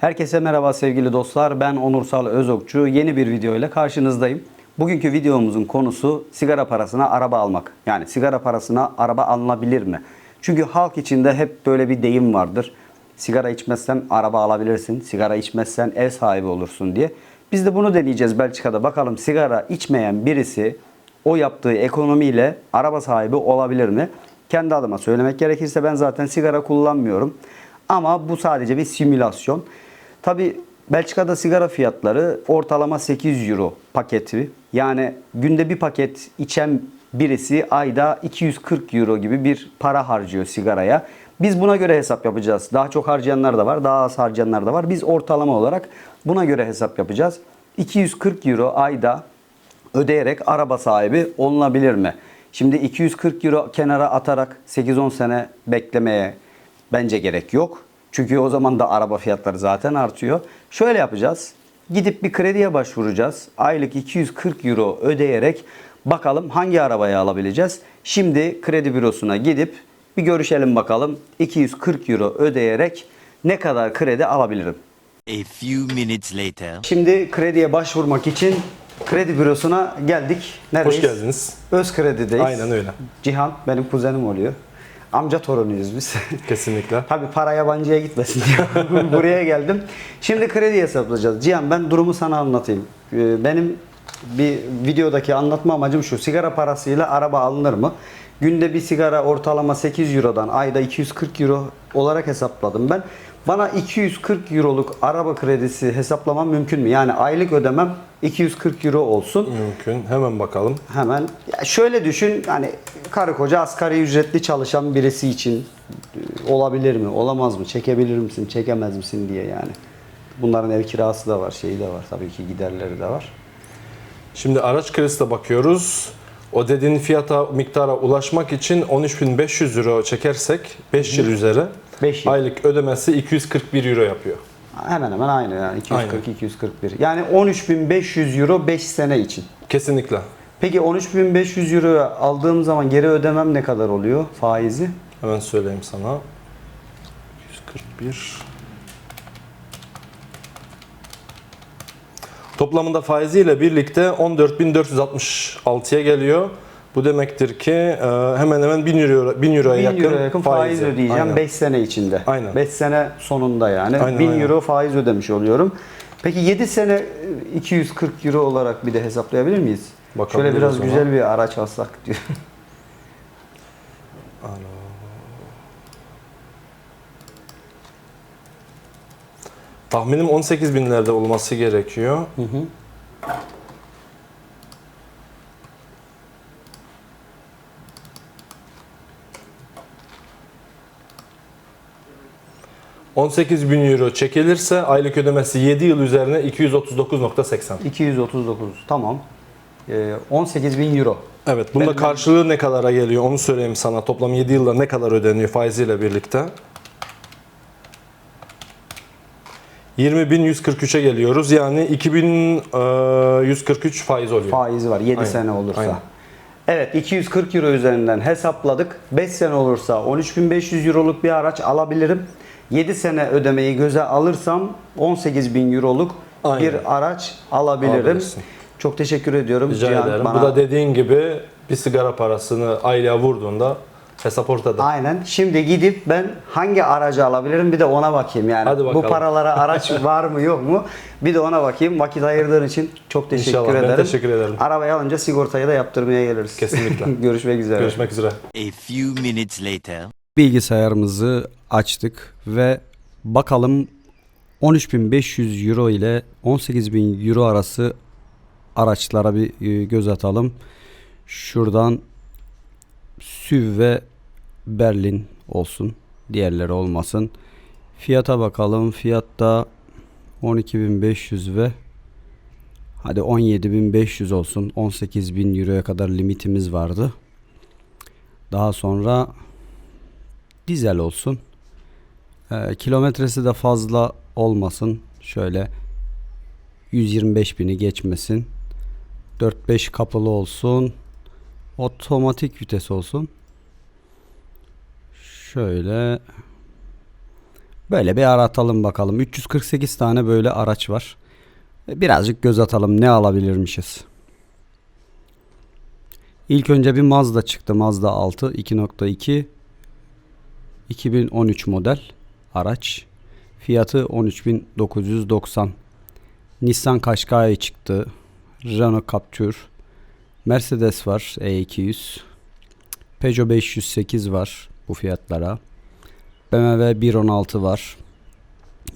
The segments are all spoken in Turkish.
Herkese merhaba sevgili dostlar. Ben Onursal Özokçu. Yeni bir video ile karşınızdayım. Bugünkü videomuzun konusu sigara parasına araba almak. Yani sigara parasına araba alınabilir mi? Çünkü halk içinde hep böyle bir deyim vardır. Sigara içmezsen araba alabilirsin. Sigara içmezsen ev sahibi olursun diye. Biz de bunu deneyeceğiz Belçika'da. Bakalım sigara içmeyen birisi o yaptığı ekonomiyle araba sahibi olabilir mi? Kendi adıma söylemek gerekirse ben zaten sigara kullanmıyorum. Ama bu sadece bir simülasyon. Tabi Belçika'da sigara fiyatları ortalama 8 euro paketi. Yani günde bir paket içen birisi ayda 240 euro gibi bir para harcıyor sigaraya. Biz buna göre hesap yapacağız. Daha çok harcayanlar da var, daha az harcayanlar da var. Biz ortalama olarak buna göre hesap yapacağız. 240 euro ayda ödeyerek araba sahibi olunabilir mi? Şimdi 240 euro kenara atarak 8-10 sene beklemeye bence gerek yok. Çünkü o zaman da araba fiyatları zaten artıyor. Şöyle yapacağız. Gidip bir krediye başvuracağız. Aylık 240 euro ödeyerek bakalım hangi arabayı alabileceğiz. Şimdi kredi bürosuna gidip bir görüşelim bakalım. 240 euro ödeyerek ne kadar kredi alabilirim? A few minutes later. Şimdi krediye başvurmak için kredi bürosuna geldik. Neredeyiz? Hoş geldiniz. Öz kredideyiz. Aynen öyle. Cihan benim kuzenim oluyor. Amca torunuyuz biz. Kesinlikle. Tabii para yabancıya gitmesin diye buraya geldim. Şimdi kredi hesaplayacağız. Cihan ben durumu sana anlatayım. Ee, Benim bir videodaki anlatma amacım şu. Sigara parasıyla araba alınır mı? Günde bir sigara ortalama 8 Euro'dan ayda 240 Euro olarak hesapladım ben. Bana 240 Euroluk araba kredisi hesaplamam mümkün mü? Yani aylık ödemem 240 Euro olsun. Mümkün. Hemen bakalım. Hemen ya şöyle düşün hani karı koca asgari ücretli çalışan birisi için e, olabilir mi olamaz mı çekebilir misin çekemez misin diye yani. Bunların ev kirası da var şeyi de var tabii ki giderleri de var. Şimdi araç kredisine bakıyoruz. O dediğin fiyata miktara ulaşmak için 13.500 euro çekersek 5 yıl üzeri Beş yıl. aylık ödemesi 241 euro yapıyor. Hemen hemen aynı yani 240 Aynen. 241. Yani 13.500 euro 5 sene için. Kesinlikle. Peki 13.500 euro aldığım zaman geri ödemem ne kadar oluyor faizi? Hemen söyleyeyim sana. 141 Toplamında faiziyle birlikte 14.466'ya geliyor. Bu demektir ki e, hemen hemen 1000 euro 1000 euroya 1000 yakın, euro yakın faiz faizi. ödeyeceğim Aynen. 5 sene içinde. Aynen. 5 sene sonunda yani. Aynen, 1000 aynen. euro faiz ödemiş oluyorum. Peki 7 sene e, 240 euro olarak bir de hesaplayabilir miyiz? Şöyle Bakabiliriz biraz güzel bir araç alsak diyor. Tahminim 18 binlerde olması gerekiyor. Hı hı. ...18 bin euro çekilirse aylık ödemesi 7 yıl üzerine 239.80. 239 tamam. Ee, 18 bin euro. Evet, bunda Ben- karşılığı ne kadara geliyor onu söyleyeyim sana. Toplam 7 yılda ne kadar ödeniyor faiziyle birlikte? 20.143'e geliyoruz. Yani 2143 faiz oluyor. Faizi var 7 Aynen, sene olursa. aynen. Evet 240 euro üzerinden hesapladık. 5 sene olursa 13.500 euroluk bir araç alabilirim. 7 sene ödemeyi göze alırsam 18.000 euroluk Aynen. bir araç alabilirim. Alabilirsin. Çok teşekkür ediyorum. Rica Cihan ederim. bana- Bu da dediğin gibi bir sigara parasını aylığa vurduğunda hesap ortada. Aynen. Şimdi gidip ben hangi aracı alabilirim bir de ona bakayım yani. Hadi Bu bakalım. paralara araç var mı yok mu? Bir de ona bakayım. Vakit ayırdığın için çok teşekkür İnşallah. Ben ederim. teşekkür ederim. Arabayı alınca sigortayı da yaptırmaya geliriz. Kesinlikle. Görüşmek üzere. Görüşmek üzere. A few minutes later. bilgisayarımızı açtık ve bakalım 13.500 euro ile 18.000 euro arası araçlara bir e, göz atalım. Şuradan SUV ve Berlin olsun. Diğerleri olmasın. Fiyata bakalım. Fiyatta 12.500 ve hadi 17.500 olsun. 18.000 euroya kadar limitimiz vardı. Daha sonra dizel olsun. Ee, kilometresi de fazla olmasın. Şöyle 125 bini geçmesin. 4-5 kapılı olsun. Otomatik vites olsun. Şöyle Böyle bir aratalım bakalım. 348 tane böyle araç var. Birazcık göz atalım ne alabilirmişiz. İlk önce bir Mazda çıktı. Mazda 6 2.2 2013 model araç. Fiyatı 13.990. Nissan Qashqai çıktı. Renault Captur. Mercedes var E200. Peugeot 508 var bu fiyatlara. BMW 116 var.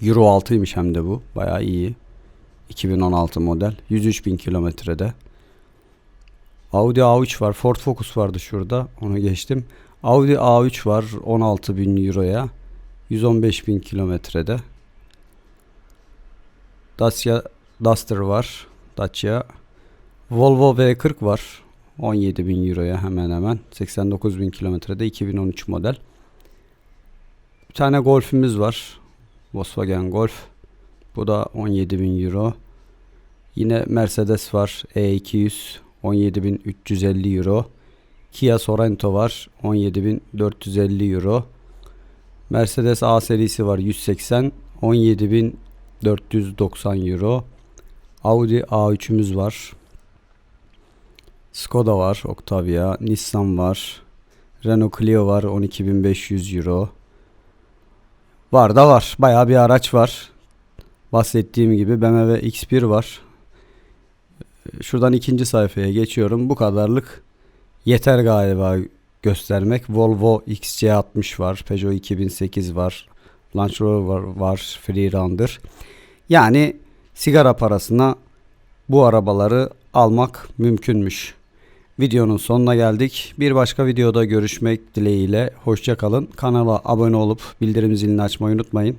Euro 6'ymış hem de bu. Bayağı iyi. 2016 model. 103 bin kilometrede. Audi A3 var. Ford Focus vardı şurada. Onu geçtim. Audi A3 var. 16 bin euroya. 115 bin kilometrede. Dacia Duster var. Dacia. Volvo V40 var. 17 bin euroya hemen hemen. 89 bin kilometrede. 2013 model. Bir tane Golf'ümüz var. Volkswagen Golf. Bu da 17 bin euro. Yine Mercedes var. E200 17.350 euro. Kia Sorento var. 17.450 euro. Mercedes A serisi var. 180 17.490 euro. Audi A3'ümüz var. Skoda var. Octavia. Nissan var. Renault Clio var. 12.500 euro. Var da var. Bayağı bir araç var. Bahsettiğim gibi BMW X1 var. Şuradan ikinci sayfaya geçiyorum. Bu kadarlık yeter galiba göstermek. Volvo XC60 var. Peugeot 2008 var. Land Rover var. Freelander. Yani sigara parasına bu arabaları almak mümkünmüş. Videonun sonuna geldik. Bir başka videoda görüşmek dileğiyle. Hoşçakalın. Kanala abone olup bildirim zilini açmayı unutmayın.